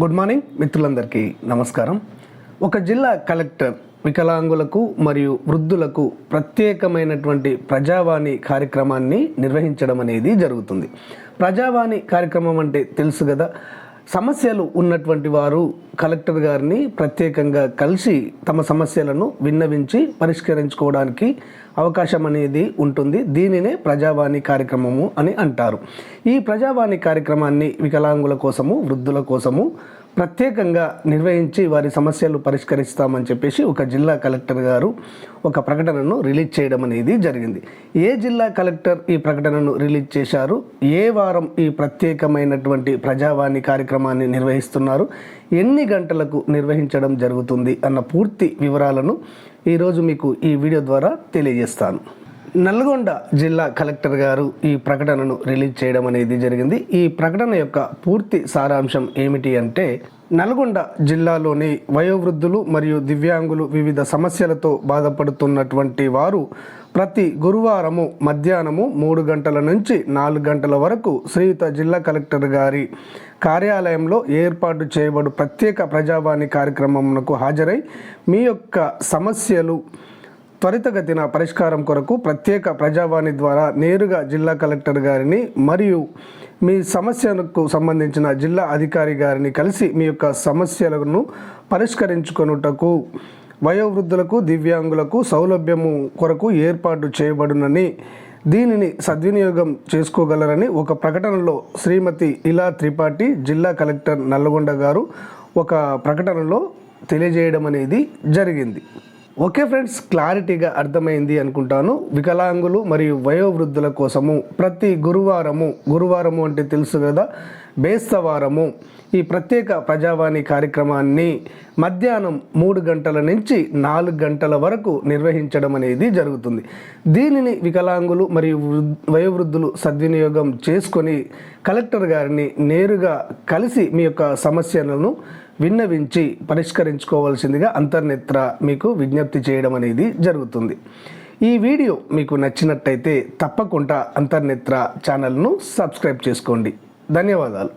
Good morning మిత్రులందరికీ నమస్కారం. ఒక జిల్లా కలెక్టర్ వికలాంగులకు మరియు వృద్ధులకు ప్రత్యేకమైనటువంటి ప్రజావాణి కార్యక్రమాన్ని నిర్వహించడం అనేది జరుగుతుంది. ప్రజావాణి కార్యక్రమం అంటే తెలుసు కదా. సమస్యలు ఉన్నటువంటి వారు కలెక్టర్ గారిని ప్రత్యేకంగా కలిసి తమ సమస్యలను విన్నవించి పరిష్కరించుకోవడానికి అవకాశం అనేది ఉంటుంది. దీనినే ప్రజావాణి కార్యక్రమము అని అంటారు. ఈ ప్రజావాణి కార్యక్రమాన్ని వికలాంగుల కోసము వృద్ధుల కోసము ప్రత్యేకంగా నిర్వహించి వారి సమస్యలు పరిష్కరిస్తామని చెప్పేసి ఒక జిల్లా కలెక్టర్ గారు ఒక ప్రకటనను రిలీజ్ చేయడం అనేది జరిగింది. ఏ జిల్లా కలెక్టర్ ఈ ప్రకటనను రిలీజ్ చేశారు? ఏ వారం ఈ ప్రత్యేకమైనటువంటి ప్రజావాణి కార్యక్రమాన్ని నిర్వహిస్తున్నారు? ఎన్ని గంటలకు నిర్వహించడం జరుగుతుంది? అన్న పూర్తి వివరాలను ఈరోజు మీకు ఈ వీడియో ద్వారా తెలియజేస్తాను. నల్గొండ జిల్లా కలెక్టర్ గారు ఈ ప్రకటనను రిలీజ్ చేయడం అనేది జరిగింది. ఈ ప్రకటన యొక్క పూర్తి సారాంశం ఏమిటి అంటే నల్గొండ జిల్లాలోని వయోవృద్ధులు మరియు దివ్యాంగులు వివిధ సమస్యలతో బాధపడుతున్నటువంటి వారు ప్రతి గురువారము మధ్యాహ్నము మూడు గంటల నుంచి నాలుగు గంటల వరకు శ్రీయుత జిల్లా కలెక్టర్ గారి కార్యాలయంలో ఏర్పాటు చేయబడు ప్రత్యేక ప్రజావాణి కార్యక్రమమునకు హాజరై మీ యొక్క సమస్యలు త్వరితగతిన పరిష్కారం కొరకు ప్రత్యేక ప్రజావాణి ద్వారా నేరుగా జిల్లా కలెక్టర్ గారిని మరియు మీ సమస్యకు సంబంధించిన జిల్లా అధికారి గారిని కలిసి మీ యొక్క సమస్యలను పరిష్కరించుకొనుటకు వయోవృద్ధులకు దివ్యాంగులకు సౌలభ్యము కొరకు ఏర్పాటు చేయబడునని దీనిని సద్వినియోగం చేసుకోగలరని ఒక ప్రకటనలో శ్రీమతి ఇలా త్రిపాఠి జిల్లా కలెక్టర్ నల్లగొండ గారు ఒక ప్రకటనలో తెలియజేయడం అనేది జరిగింది. ఓకే ఫ్రెండ్స్ క్లారిటీగా అర్థమైంది అనుకుంటాను. వికలాంగులు మరియు వయోవృద్ధుల కోసము ప్రతి గురువారము గురువారము అంటే తెలుసు కదా బేస్తవారము ఈ ప్రత్యేక ప్రజావాణి కార్యక్రమాన్ని మధ్యాహ్నం మూడు గంటల నుంచి నాలుగు గంటల వరకు నిర్వహించడం అనేది జరుగుతుంది. దీనిని వికలాంగులు మరియు వయోవృద్ధులు సద్వినియోగం చేసుకొని కలెక్టర్ గారిని నేరుగా కలిసి మీ యొక్క సమస్యలను విన్నవించి పరిష్కరించుకోవాల్సిందిగా అంతర్నేత్ర మీకు విజ్ఞప్తి చేయడం అనేది జరుగుతుంది. ఈ వీడియో మీకు నచ్చినట్టయితే తప్పకుండా అంతర్నేత్ర ఛానల్ను సబ్స్క్రైబ్ చేసుకోండి. ధన్యవాదాలు.